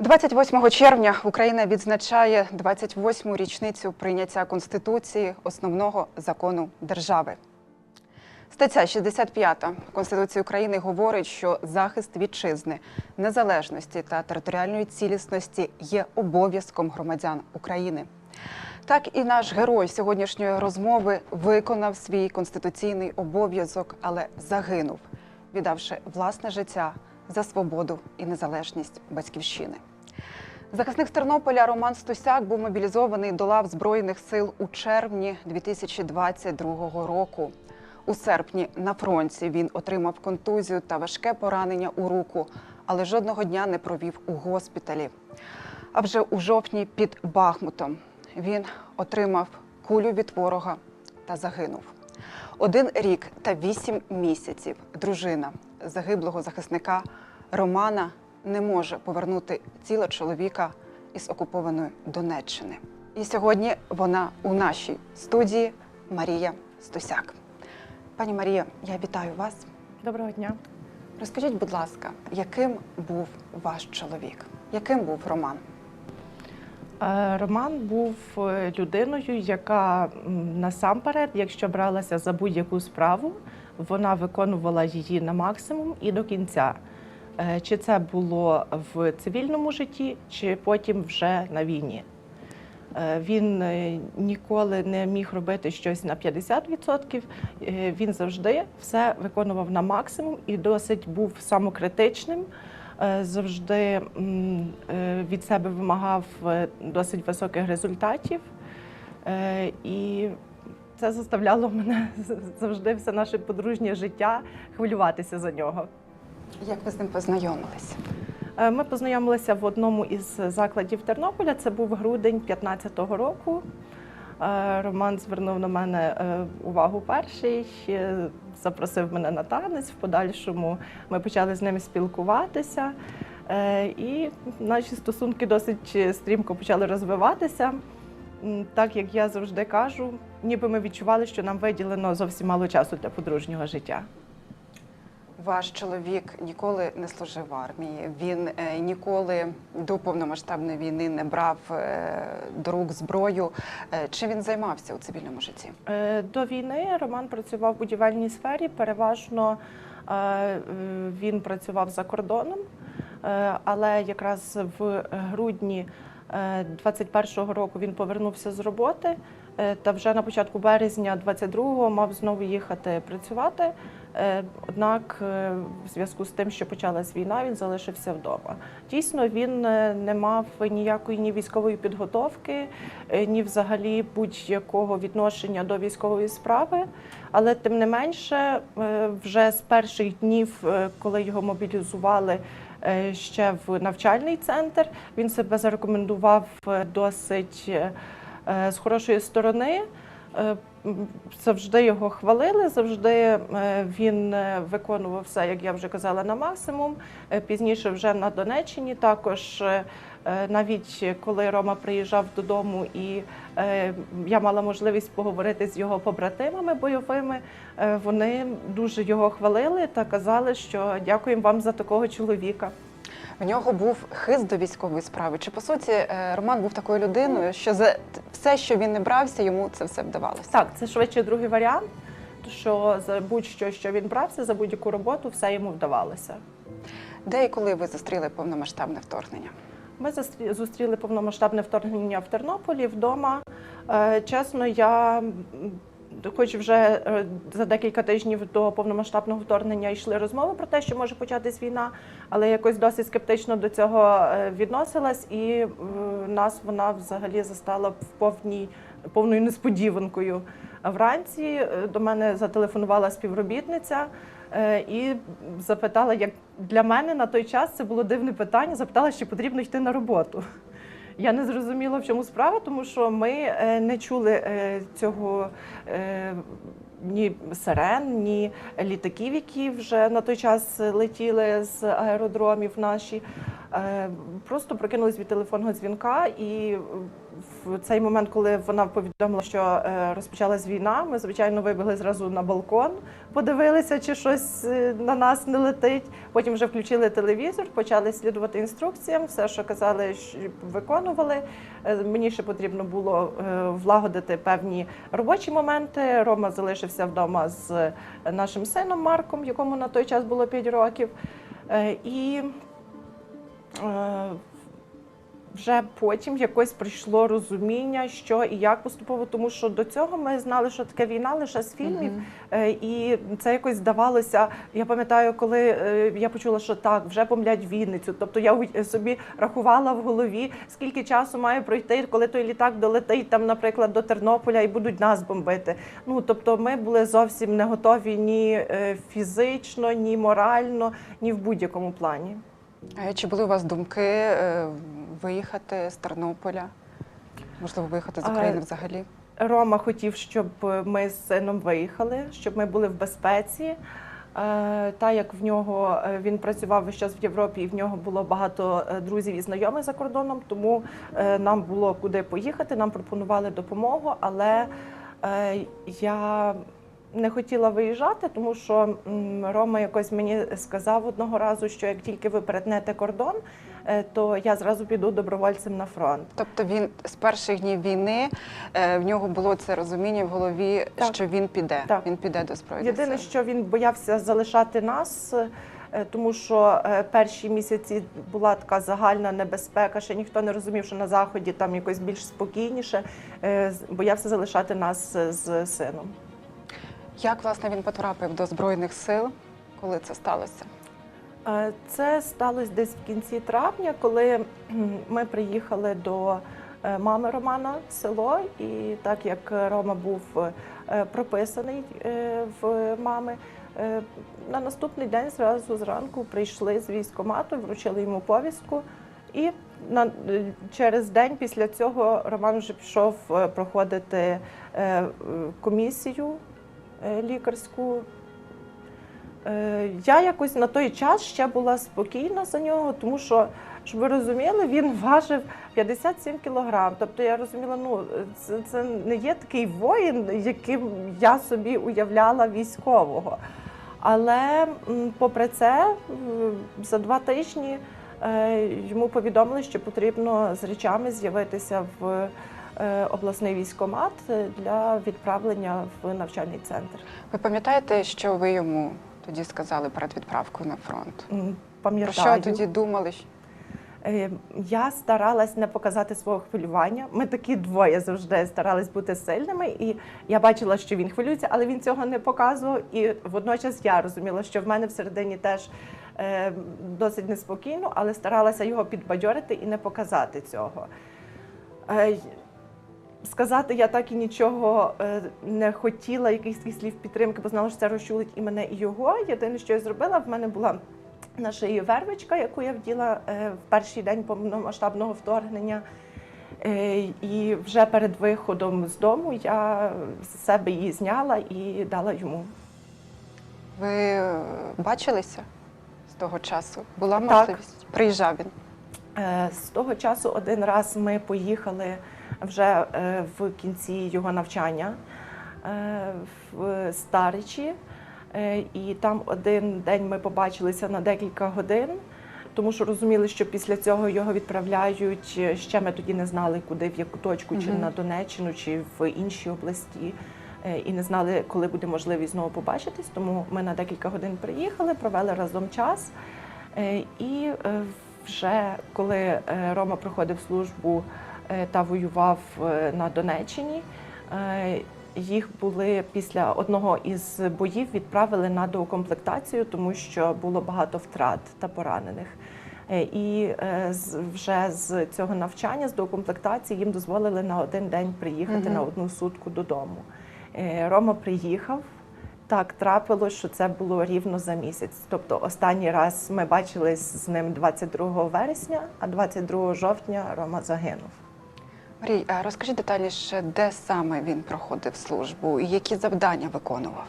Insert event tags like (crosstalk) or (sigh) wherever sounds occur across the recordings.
28 червня Україна відзначає 28-му річницю прийняття Конституції основного закону держави. Стаття 65 Конституції України говорить, що захист вітчизни, незалежності та територіальної цілісності є обов'язком громадян України. Так і наш герой сьогоднішньої розмови виконав свій конституційний обов'язок, але загинув, віддавши власне життя за свободу і незалежність батьківщини. Захисник з Тернополя Роман Стусяк був мобілізований до лав Збройних сил у червні 2022 року. У серпні на фронті він отримав контузію та важке поранення у руку, але жодного дня не провів у госпіталі. А вже у жовтні під Бахмутом він отримав кулю від ворога та загинув. Один рік та вісім місяців дружина загиблого захисника Романа не може повернути тіло чоловіка із окупованої Донеччини. І сьогодні вона у нашій студії Марія Стусяк. Пані Марія, я вітаю вас. Доброго дня. Розкажіть, будь ласка, яким був ваш чоловік? Яким був Роман? Е, Роман був е, людиною, яка насамперед, якщо бралася за будь-яку справу, вона виконувала її на максимум і до кінця. Е, Чи це було в цивільному житті, чи потім вже на війні. Е, Він е, ніколи не міг робити щось на 50%. Е, Він завжди все виконував на максимум і досить був самокритичним. Завжди від себе вимагав досить високих результатів. І це заставляло мене (laughs) завжди все наше подружнє життя хвилюватися за нього. Як ви з ним познайомилися? Е, Ми познайомилися в одному із закладів Тернополя. Це був грудень 15-го року. Е, Роман звернув на мене е, увагу перший, запросив мене на танець. В подальшому ми почали з ним спілкуватися. І наші стосунки досить стрімко почали розвиватися. Так як я завжди кажу, ніби ми відчували, що нам виділено зовсім мало часу для подружнього життя. Ваш чоловік ніколи не служив в армії. Він е, ніколи до повномасштабної війни не брав е, до рук зброю. Е, Чи він займався у цивільному житті? До війни Роман працював в будівельній сфері. Переважно він працював за кордоном, але якраз в грудні е, 21-го року він повернувся з роботи. Та вже на початку березня 22-го мав знову їхати працювати. Е, Однак, е, в зв'язку з тим, що почалась війна, він залишився вдома. Дійсно, він е, не мав ніякої ні військової підготовки, ні взагалі будь-якого відношення до військової справи. Але тим не менше, вже з перших днів, коли його мобілізували ще в навчальний центр, він себе зарекомендував досить з хорошої сторони. Завжди його хвалили, завжди е, він е, виконував все, як я вже казала, на максимум. Е, Пізніше вже на Донеччині також. Навіть коли Рома приїжджав додому, і я мала можливість поговорити з його побратимами бойовими, вони дуже його хвалили та казали, що дякуємо вам за такого чоловіка. В нього був хист до військової справи. Чи по суті е, Роман був такою людиною, що за все, що він не брався, йому це все вдавалося? Так, це швидше другий варіант, що за будь-що, що він брався, за будь-яку роботу, все йому вдавалося. Де і коли ви зустріли повномасштабне вторгнення? Ми зустріли повномасштабне вторгнення в Тернополі вдома. Е, Чесно, я хоч вже е, за декілька тижнів до повномасштабного вторгнення йшли розмови про те, що може початись війна, але якось досить скептично до цього е, відносилась, і е, нас вона взагалі застала в повній повною несподіванкою. Вранці до мене зателефонувала співробітниця і запитала, як для мене на той час це було дивне питання. Запитала, чи потрібно йти на роботу. Я не зрозуміла, в чому справа, тому що ми е, не чули е, цього е, ні сирен, ні літаків, які вже на той час летіли з аеродромів наші. Просто прокинулись від телефонного дзвінка і в цей момент, коли вона повідомила, що е, розпочалась війна, ми звичайно вибігли зразу на балкон, подивилися, чи щось е, на нас не летить. Потім вже включили телевізор, почали слідувати інструкціям. Все, що казали, виконували. Е, Мені ще потрібно було влагодити певні робочі моменти. Рома залишився вдома з нашим сином Марком, якому на той час було 5 років. І вже потім якось прийшло розуміння, що і як поступово, тому що до цього ми знали, що таке війна лише з фільмів, Мгм. Е, і це якось здавалося. Я пам'ятаю, коли е, я почула, що так, вже бомблять Вінницю. Тобто я собі рахувала в голові, скільки часу має пройти, коли той літак долетить там, наприклад, до Тернополя і будуть нас бомбити. Ну тобто, ми були зовсім не готові ні е, фізично, ні морально, ні в будь-якому плані. А Чи були у вас думки е, виїхати з Тернополя? Можливо, виїхати з України взагалі? Рома хотів, щоб ми з сином виїхали, щоб ми були в безпеці. Е, Та як в нього е, він працював весь час в Європі, і в нього було багато друзів і знайомих за кордоном, тому нам було куди поїхати. Нам пропонували допомогу, але я не хотіла виїжджати, тому що Рома якось мені сказав одного разу, що як тільки ви перетнете кордон, е, то я зразу піду добровольцем на фронт. Тобто він з перших днів війни е, в нього було це розуміння в голові, Так. що він піде. Так. Він піде до збройних Єдине, що він боявся залишати нас, е, тому що перші місяці була така загальна небезпека, ще ніхто не розумів, що на заході там якось більш спокійніше. Боявся залишати нас з сином. Як власне він потрапив до збройних сил, коли це сталося? Е, Це сталося десь в кінці травня, коли ми приїхали до е, мами Романа в село, і так як Рома був е, прописаний в мами, на наступний день зразу зранку прийшли з військкомату, вручили йому повістку. І на, через день після цього Роман вже пішов проходити комісію лікарську Е, Я якось на той час ще була спокійна за нього, тому що, щоб ви розуміли, він важив 57 кілограм. Тобто я розуміла, ну це, це не є такий воїн, яким я собі уявляла військового. Але попри це, за два тижні е, йому повідомили, що потрібно з речами з'явитися в е, обласний військкомат для відправлення в навчальний центр. Ви пам'ятаєте, що ви йому тоді сказали перед відправкою на фронт? М, Про що тоді думали? Е, Я старалась не показати свого хвилювання. Ми такі двоє завжди старались бути сильними, і я бачила, що він хвилюється, але він цього не показував. І водночас я розуміла, що в мене всередині теж е, досить неспокійно, але старалася його підбадьорити і не показати цього. Е, Сказати я так і нічого е, не хотіла, якихось таких слів підтримки, бо знала, що це розчулить і мене, і його. Єдине, що я зробила, в мене була на шиї вервичка, яку я вділа е, в перший день повномасштабного вторгнення. Е, І вже перед виходом з дому я з себе її зняла і дала йому. Ви бачилися з того часу? Була Так. можливість? Приїжджав він. З того часу один раз ми поїхали вже е, в кінці його навчання е, в Старичі, Е, і там один день ми побачилися на декілька годин. Тому що розуміли, що після цього його відправляють. Ще ми тоді не знали, куди, в яку точку, чи на Донеччину, чи в інші області. І не знали, коли буде можливість знову побачитись. Тому ми на декілька годин приїхали, провели разом час. І вже коли Рома проходив службу та воював е, на Донеччині, е, їх були після одного із боїв відправили на доукомплектацію, тому що було багато втрат та поранених. Е, І е, вже з цього навчання, з доукомплектації, їм дозволили на один день приїхати Мгм. на одну сутку додому. Е, Рома приїхав. Так трапилось, що це було рівно за місяць. Тобто, останній раз ми бачились з ним 22 вересня, а 22 жовтня Рома загинув. Марій, а розкажіть детальніше, де саме він проходив службу і які завдання виконував?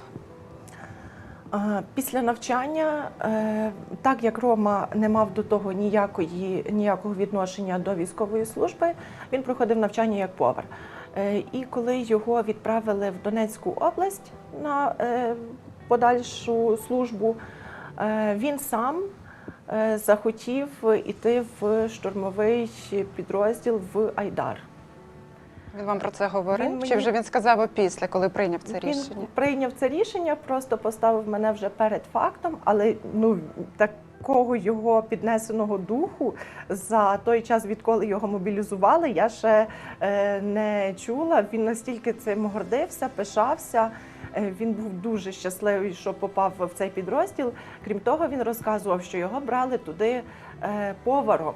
Після навчання, е, так як Рома не мав до того ніякої, ніякого відношення до військової служби, він проходив навчання як повар. Е, І коли його відправили в Донецьку область на е, подальшу службу, він сам захотів іти в штурмовий підрозділ в Айдар. Він вам про це говорив? Він Чи вже він сказав опісля, коли прийняв це Він рішення? прийняв це рішення, просто поставив мене вже перед фактом, але ну такого його піднесеного духу за той час, відколи його мобілізували, я ще е, не чула. Він настільки цим гордився, пишався. Е, Він був дуже щасливий, що попав в цей підрозділ. Крім того, він розказував, що його брали туди е, поваром.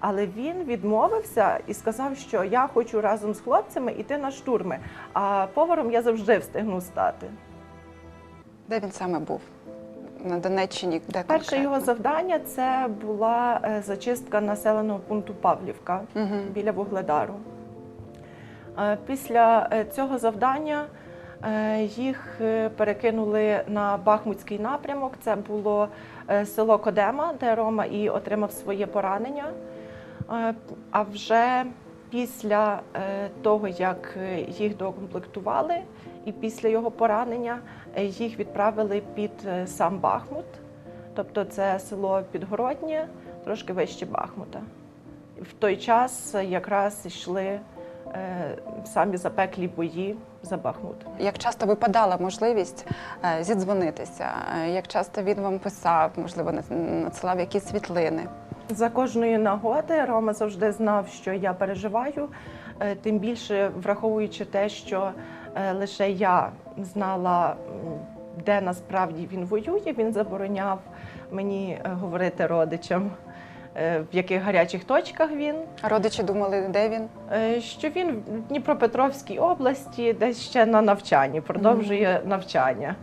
Але він відмовився і сказав, що я хочу разом з хлопцями йти на штурми, а поваром я завжди встигну стати. Де він саме був? На Донеччині, де Перше конкретно? його завдання це була е, зачистка населеного пункту Павлівка Мгм. біля Вугледару. Е, Після е, цього завдання їх перекинули на Бахмутський напрямок. Це було село Кодема, де Рома і отримав своє поранення. Е, А вже після е, того, як їх докомплектували, і після його поранення е, їх відправили під сам Бахмут, тобто це село Підгороднє, трошки вище Бахмута. В той час якраз йшли самі запеклі бої за Бахмут. Як часто випадала можливість зідзвонитися? Як часто він вам писав, можливо, на- надсилав якісь світлини? За кожної нагоди Рома завжди знав, що я переживаю, е, тим більше враховуючи те, що е, лише я знала, де насправді він воює, він забороняв мені е, говорити родичам, в яких гарячих точках він. Родичі думали, де він? Що він в Дніпропетровській області, десь ще на навчанні, продовжує навчання.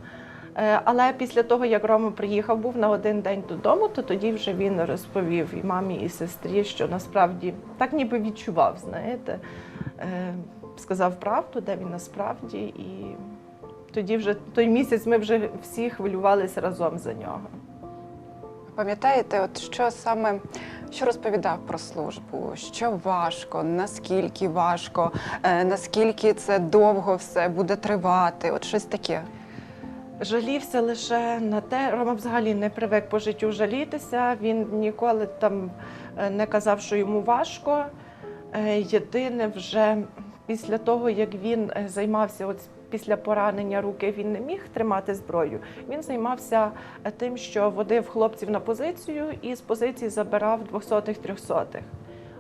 Е, Але після того, як Рома приїхав, був на один день додому, то тоді вже він розповів і мамі, і сестрі, що насправді так ніби відчував, знаєте, Е, сказав правду, де він насправді, і тоді вже той місяць ми вже всі хвилювалися разом за нього. Пам'ятаєте, от що саме що розповідав про службу? Що важко, наскільки важко, е, наскільки це довго все буде тривати? От щось таке. Жалівся лише на те, Рома взагалі не привик по життю жалітися. Він ніколи там е, не казав, що йому важко. Е, Єдине, вже після того, як він е, займався, от після поранення руки він не міг тримати зброю. Він займався тим, що водив хлопців на позицію і з позиції забирав 200-х, 300-х.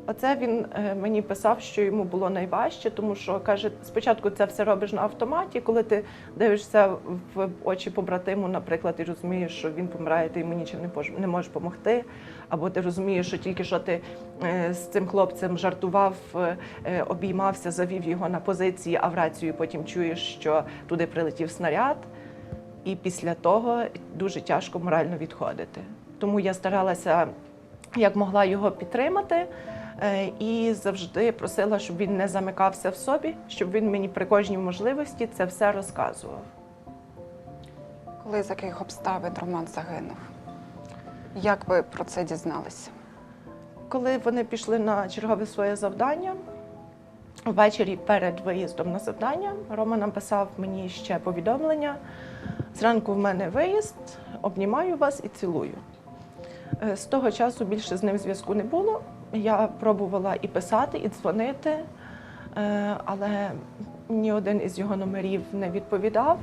Оце він е, мені писав, що йому було найважче, тому що каже, спочатку це все робиш на автоматі, коли ти дивишся в очі побратиму, наприклад, і розумієш, що він помирає, ти йому нічим не можеш допомогти. Або ти розумієш, що тільки що ти е, з цим хлопцем жартував, е, обіймався, завів його на позиції, а в рацію потім чуєш, що туди прилетів снаряд. І після того дуже тяжко морально відходити. Тому я старалася як могла його підтримати. Е, І завжди просила, щоб він не замикався в собі, щоб він мені при кожній можливості це все розказував. Коли з яких обставин Роман загинув? Як ви про це дізналися? Коли вони пішли на чергове своє завдання, ввечері перед виїздом на завдання Рома написав мені ще повідомлення. Зранку в мене виїзд, обнімаю вас і цілую. Е, З того часу більше з ним зв'язку не було. Я пробувала і писати, і дзвонити, е, але ні один із його номерів не відповідав.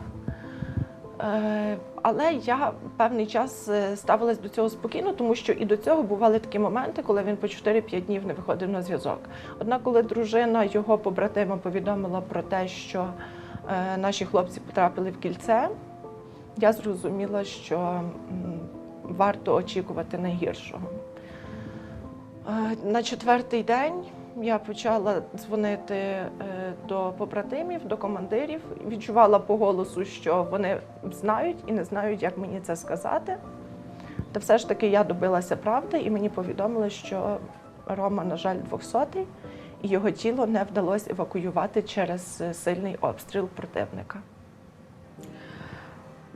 Е, Але я певний час е, ставилась до цього спокійно, тому що і до цього бували такі моменти, коли він по 4-5 днів не виходив на зв'язок. Однак, коли дружина його побратима повідомила про те, що наші хлопці потрапили в кільце, я зрозуміла, що варто очікувати найгіршого. Е, На четвертий день я почала дзвонити е, до побратимів, до командирів. Відчувала по голосу, що вони знають і не знають, як мені це сказати. Та все ж таки я добилася правди, і мені повідомили, що Рома, на жаль, 200-й, і його тіло не вдалося евакуювати через е, сильний обстріл противника.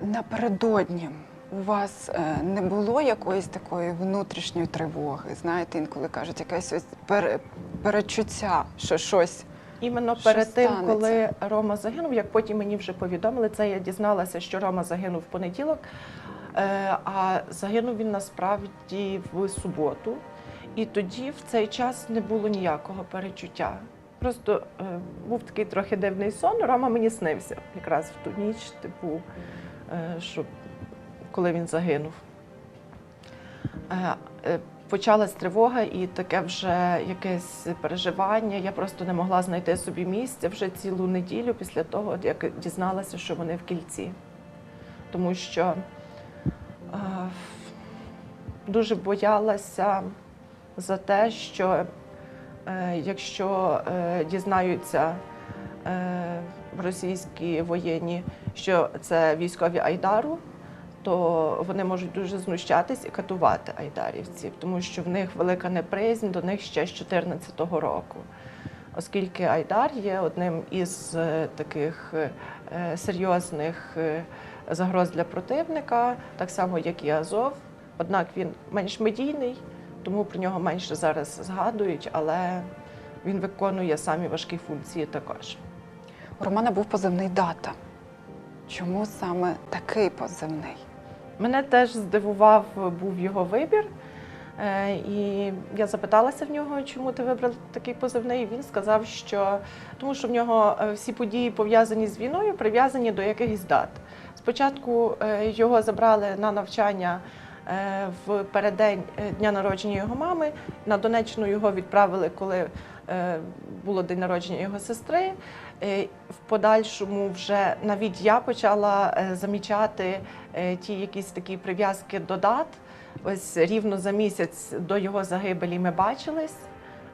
Напередодні у вас е, не було якоїсь такої внутрішньої тривоги? Знаєте, інколи кажуть, якесь ось пере- перечуття, що щось. Іменно Що перед тим, станеться? коли Рома загинув, як потім мені вже повідомили, це я дізналася, що Рома загинув в понеділок, е, а загинув він насправді в суботу. І тоді в цей час не було ніякого перечуття. Просто е, був такий трохи дивний сон. Рома мені снився якраз в ту ніч, типу, е, що коли він загинув. Е, е, Почалась тривога і таке вже якесь переживання. Я просто не могла знайти собі місця вже цілу неділю після того, як дізналася, що вони в кільці. Тому що е, дуже боялася за те, що е, якщо е, дізнаються е, російські воєнні, що це військові Айдару, то вони можуть дуже знущатись і катувати айдарівців, тому що в них велика неприязнь до них ще з 2014 року. Оскільки Айдар є одним із е, таких е, серйозних е, загроз для противника, так само як і Азов. Однак він менш медійний, тому про нього менше зараз згадують, але він виконує самі важкі функції також. У Романа був позивний дата. Чому саме такий позивний? Мене теж здивував був його вибір. Е, І я запиталася в нього, чому ти вибрав такий позивний. Він сказав, що тому що в нього е, всі події пов'язані з війною, прив'язані до якихось дат. Спочатку е, його забрали на навчання в переддень е, дня народження його мами. На Донеччину його відправили, коли було день народження його сестри. Е, В подальшому вже навіть я почала е, замічати е, ті якісь такі прив'язки до дат. Ось рівно за місяць до його загибелі ми бачились.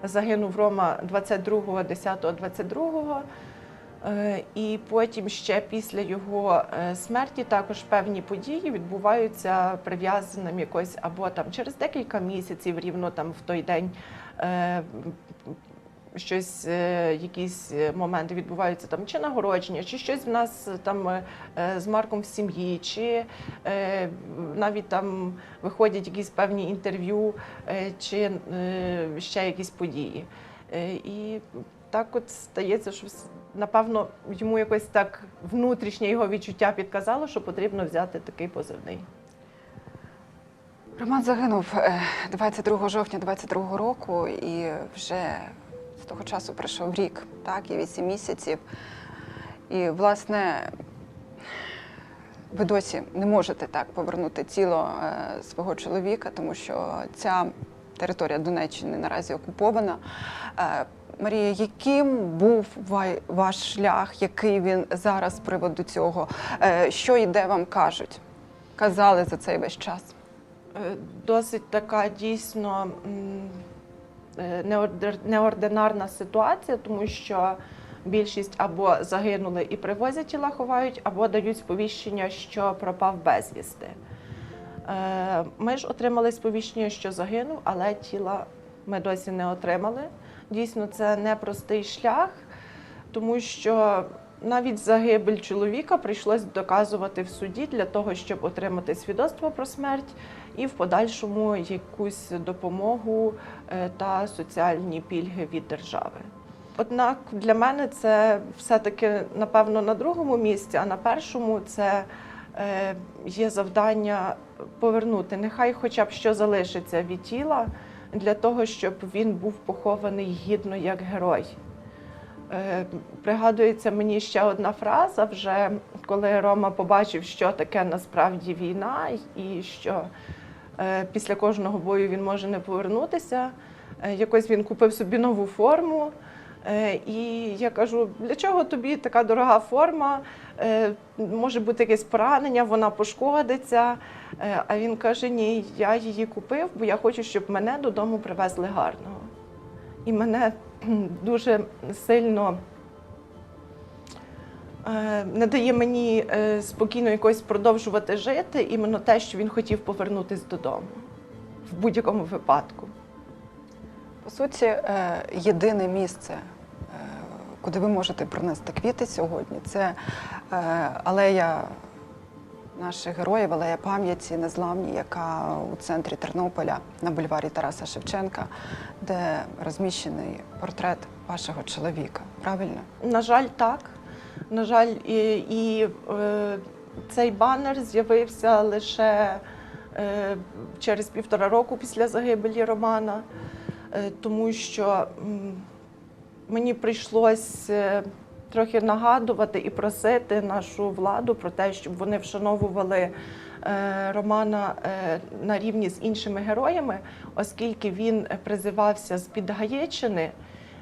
Загинув Рома 22-го, 10-го, 22-го. Е, І потім ще після його смерті також певні події відбуваються прив'язаним якось або там через декілька місяців, рівно там в той день щось, е, якісь е, моменти відбуваються там чи нагородження, чи щось в нас там е, з Марком в сім'ї, чи навіть там виходять якісь певні інтерв'ю, чи ще якісь події. І так от стається, що напевно йому якось так внутрішнє його відчуття підказало, що потрібно взяти такий позивний. Роман загинув е, 22 жовтня 22 року, і вже з того часу пройшов рік, так, і 8 місяців. І, власне, ви досі не можете так повернути тіло е, свого чоловіка, тому що ця територія Донеччини наразі окупована. Е, Марія, яким був ваш шлях, який він зараз з приводу цього? Е, Що і де вам кажуть? Казали за цей весь час? Досить така дійсно неординарна ситуація, тому що більшість або загинули і привозять тіла, ховають, або дають сповіщення, що пропав безвісти. Е, Ми ж отримали сповіщення, що загинув, але тіла ми досі не отримали. Дійсно, це непростий шлях, тому що навіть загибель чоловіка прийшлось доказувати в суді для того, щоб отримати свідоцтво про смерть і в подальшому якусь допомогу е, та соціальні пільги від держави. Однак для мене це все-таки напевно на другому місці, а на першому це е, є завдання повернути. Нехай хоча б що залишиться від тіла для того, щоб він був похований гідно як герой. Е, Пригадується мені ще одна фраза, вже коли Рома побачив, що таке насправді війна, і що після кожного бою він може не повернутися. Е, Якось він купив собі нову форму. Е, І я кажу, для чого тобі така дорога форма? Е, Може бути якесь поранення, вона пошкодиться. Е, А він каже: Ні, я її купив, бо я хочу, щоб мене додому привезли гарного. І мене (clears throat) дуже сильно е, не дає мені е, спокійно якось продовжувати жити, іменно те, що він хотів повернутися додому в будь-якому випадку. По суті, е, єдине місце, е, куди ви можете принести квіти сьогодні, це алея наших героїв, алея пам'яті незламні, яка у центрі Тернополя на бульварі Тараса Шевченка, де розміщений портрет вашого чоловіка. Правильно? На жаль, так. На жаль, і, і е, цей банер з'явився лише е, через півтора року після загибелі Романа, е, тому що мені прийшлось е, трохи нагадувати і просити нашу владу про те, щоб вони вшановували Романа на рівні з іншими героями, оскільки він призивався з-під Гаєчини.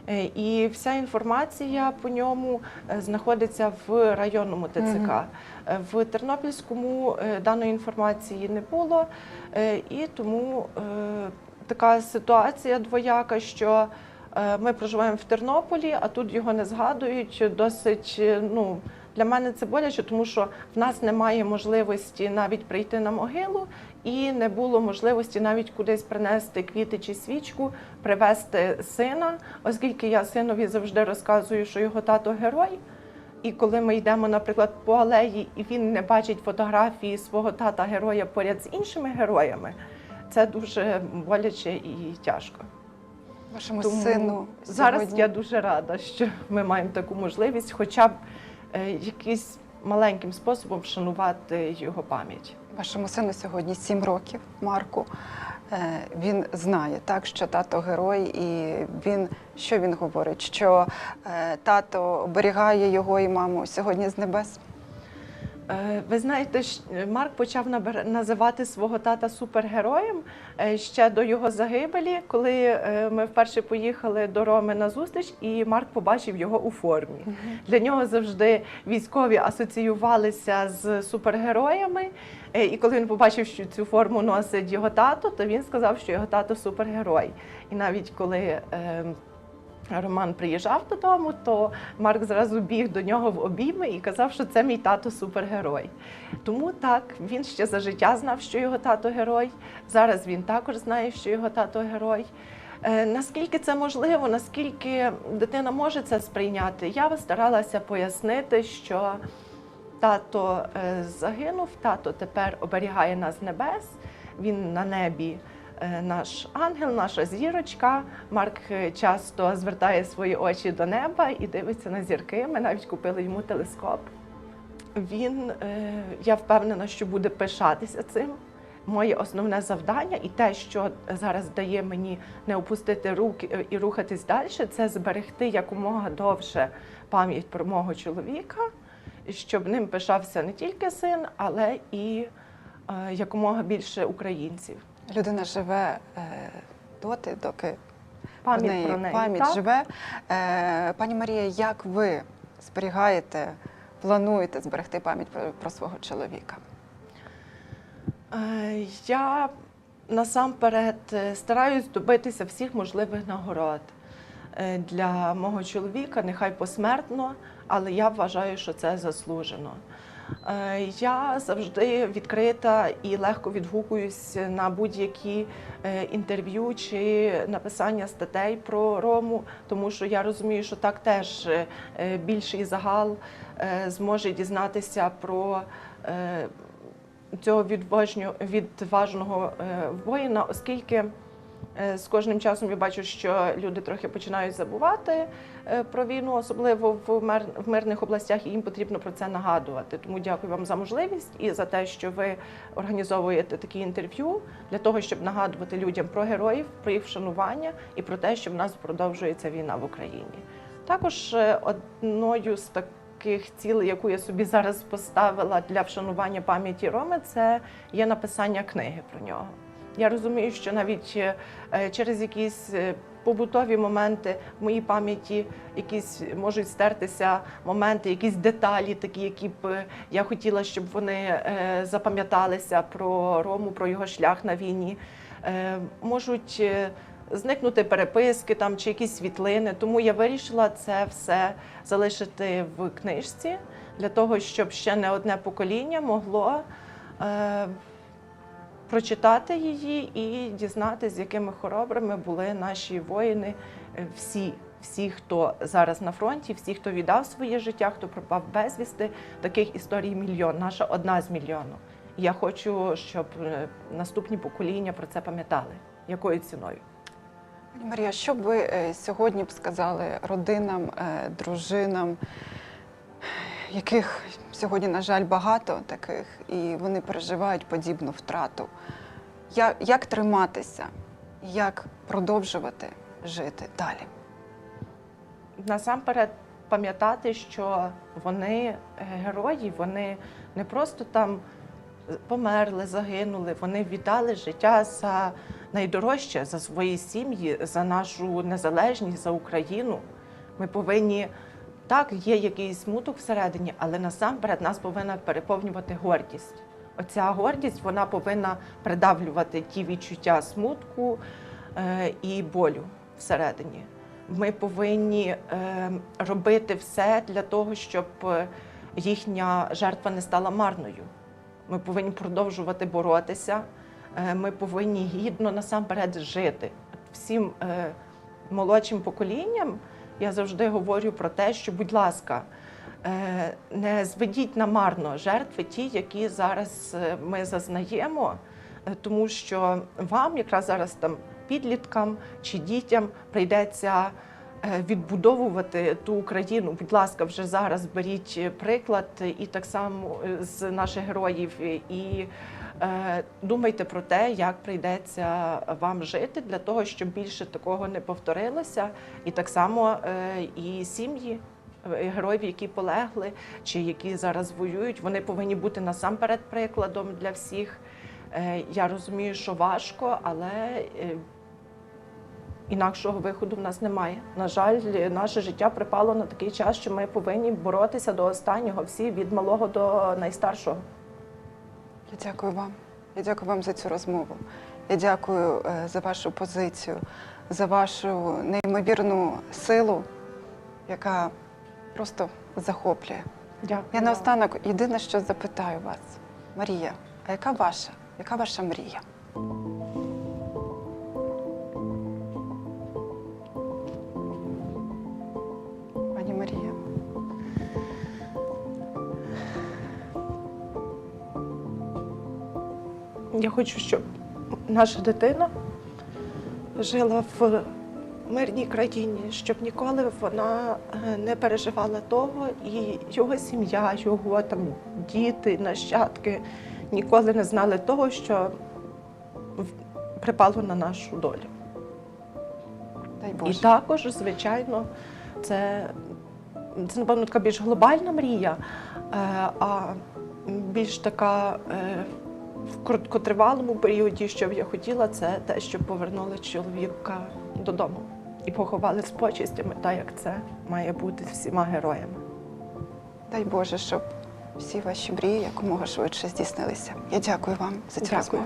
Е, І вся інформація по ньому е, знаходиться в районному ТЦК. Е, В Тернопільському даної інформації не було, і тому така ситуація двояка, що ми проживаємо в Тернополі, а тут його не згадують. Досить ну. Для мене це боляче, тому що в нас немає можливості навіть прийти на могилу, і не було можливості навіть кудись принести квіти чи свічку, привезти сина, оскільки я синові завжди розказую, що його тато герой. І коли ми йдемо, наприклад, по алеї, і він не бачить фотографії свого тата героя поряд з іншими героями, це дуже боляче і тяжко. Вашому Тому сину зараз сьогодні- я дуже рада, що ми маємо таку можливість, хоча б е, якийсь маленьким способом вшанувати його пам'ять. Вашому сину сьогодні 7 років, Марку. Е, Він знає так, що тато герой, і він що він говорить? Що е, тато оберігає його і маму сьогодні з небес. Е, Ви знаєте, Марк почав називати свого тата супергероєм е, ще до його загибелі, коли е, ми вперше поїхали до Роми на зустріч, і Марк побачив його у формі. Для нього завжди військові асоціювалися з супергероями. І коли він побачив, що цю форму носить його тато, то він сказав, що його тато супергерой. І навіть коли е, Роман приїжджав додому, то Марк зразу біг до нього в обійми і казав, що це мій тато супергерой. Тому так, він ще за життя знав, що його тато герой. Зараз він також знає, що його тато герой. Е, Наскільки це можливо, наскільки дитина може це сприйняти, я старалася пояснити, що тато е, загинув, тато тепер оберігає нас з небес, він на небі наш ангел, наша зірочка. Марк е, часто звертає свої очі до неба і дивиться на зірки. Ми навіть купили йому телескоп. Він, е, я впевнена, що буде пишатися цим. Моє основне завдання і те, що зараз дає мені не опустити руки е, і рухатись далі, це зберегти якомога довше пам'ять про мого чоловіка, щоб ним пишався не тільки син, але і е, якомога більше українців. Людина живе е, доти, доки Пам'ять в неї про неї. пам'ять так? живе. Е, пані Марія, як ви зберігаєте, плануєте зберегти пам'ять про, про свого чоловіка? Е, Я насамперед е, стараюсь добитися всіх можливих нагород е, для мого чоловіка, нехай посмертно, але я вважаю, що це заслужено. Е, Я завжди відкрита і легко відгукуюсь на будь-які е, інтерв'ю чи написання статей про Рому, тому що я розумію, що так теж е, більший загал зможе дізнатися про цього відважного воїна, оскільки з кожним часом я бачу, що люди трохи починають забувати е, про війну, особливо в, мир, мирних областях, і їм потрібно про це нагадувати. Тому дякую вам за можливість і за те, що ви організовуєте такі інтерв'ю для того, щоб нагадувати людям про героїв, про їх вшанування і про те, що в нас продовжується війна в Україні. Також е, одною з таких цілей, яку я собі зараз поставила для вшанування пам'яті Роми, це є написання книги про нього. Я розумію, що навіть е, через якісь е, побутові моменти в моїй пам'яті якісь можуть стертися моменти, якісь деталі, такі, які б е, я хотіла, щоб вони запам'яталися про Рому, про його шлях на війні. Можуть зникнути переписки там чи якісь світлини. Тому я вирішила це все залишити в книжці для того, щоб ще не одне покоління могло. Прочитати її і дізнатися, з якими хоробрими були наші воїни, е, всі. Всі, хто зараз на фронті, всі, хто віддав своє життя, хто пропав безвісти, таких історій мільйон. Наша одна з мільйону. Я хочу, щоб е, наступні покоління про це пам'ятали. Якою ціною? Марія, що б ви е, сьогодні б сказали родинам, дружинам, яких сьогодні, на жаль, багато таких, і вони переживають подібну втрату? Я- Як триматися? Як продовжувати жити далі? насамперед пам'ятати, що вони е, герої, вони не просто там померли, загинули, вони віддали життя за найдорожче, за свої сім'ї, за нашу незалежність, за Україну. Ми повинні. Так, є якийсь смуток всередині, але насамперед нас повинна переповнювати гордість. Оця гордість вона повинна придавлювати ті відчуття смутку е, і болю всередині. Ми повинні е, робити все для того, щоб е, їхня жертва не стала марною. Ми повинні продовжувати боротися. Ми повинні гідно насамперед жити. Всім молодшим поколінням я завжди говорю про те, що, будь ласка, е, не зведіть намарно жертви, ті, які зараз е, ми зазнаємо, е, тому що вам якраз зараз там підліткам чи дітям прийдеться відбудовувати ту Україну. Будь ласка, вже зараз беріть приклад і так само з наших героїв і. Е, Думайте про те, як прийдеться вам жити для того, щоб більше такого не повторилося, і так само е, і сім'ї героїв, які полегли чи які зараз воюють, вони повинні бути насамперед прикладом для всіх. Е, Я розумію, що важко, але інакшого виходу в нас немає. На жаль, наше життя припало на такий час, що ми повинні боротися до останнього, всі від малого до найстаршого. Я дякую вам. Я дякую вам за цю розмову. Я дякую е, за вашу позицію, за вашу неймовірну силу, яка просто захоплює. Дякую. Я наостанок єдине, що запитаю вас, Марія, а яка ваша? Яка ваша мрія? Я хочу, щоб наша дитина жила в мирній країні, щоб ніколи вона е, не переживала того, і його сім'я, його там діти, нащадки ніколи не знали того, що припало на нашу долю. Дай І також, звичайно, це, це напевно така більш глобальна мрія, е, а більш така е, в короткотривалому періоді, що б я хотіла, це те, щоб повернули чоловіка додому і поховали з почистями, так як це має бути всіма героями. Дай Боже, щоб всі ваші мрії якомога швидше здійснилися. Я дякую вам за цю Дякую. розмову.